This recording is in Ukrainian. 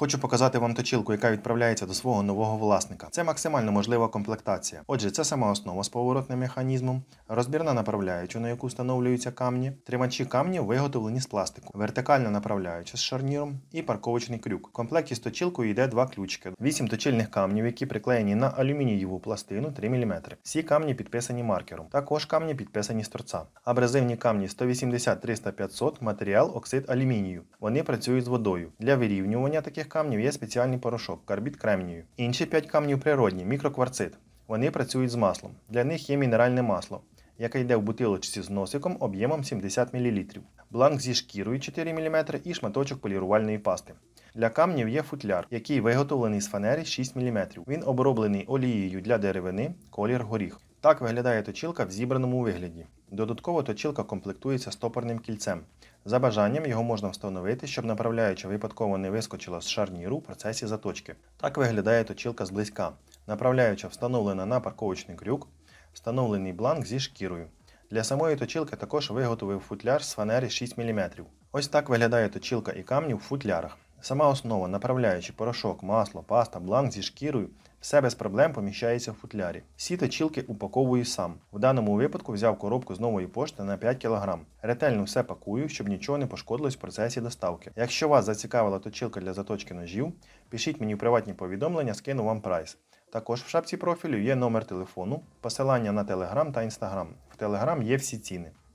Хочу показати вам точилку, яка відправляється до свого нового власника. Це максимально можлива комплектація. Отже, це сама основа з поворотним механізмом, розбірна направляюча, на яку встановлюються камні, тримачі камнів виготовлені з пластику, вертикальна направляюча з шарніром і парковочний крюк. В комплекті з точилкою йде два ключики, 8 точильних камнів, які приклеєні на алюмінієву пластину 3 мм. Всі камні підписані маркером. Також камні підписані з торця. Абразивні камні 180, 300, 500, матеріал оксид алюмінію. Вони працюють з водою. Для вирівнювання таких камнів є спеціальний порошок карбід кремнію. Інші 5 камнів природні, мікрокварцит. Вони працюють з маслом. Для них є мінеральне масло, яке йде в бутилочці з носиком об'ємом 70 мл. Бланк зі шкірою 4 мм і шматочок полірувальної пасти. Для камнів є футляр, який виготовлений з фанери 6 мм. Він оброблений олією для деревини, колір горіх. Так виглядає точилка в зібраному вигляді. Додатково точилка комплектується стопорним кільцем. За бажанням його можна встановити, щоб направляюча випадково не вискочила з шарніру в процесі заточки. Так виглядає точилка зблизька. Направляюча встановлена на парковочний крюк, встановлений бланк зі шкірою. Для самої точилки також виготовив футляр з фанери 6 мм. Ось так виглядає точилка і камні в футлярах. Сама основа, направляючи порошок, масло, паста, бланк зі шкірою, все без проблем поміщається в футлярі. Всі точилки упаковую сам. В даному випадку взяв коробку з нової пошти на 5 кг. Ретельно все пакую, щоб нічого не пошкодилось в процесі доставки. Якщо вас зацікавила точилка для заточки ножів, пишіть мені в приватні повідомлення, скину вам прайс. Також в шапці профілю є номер телефону, посилання на Telegram та Instagram. В Telegram є всі ціни.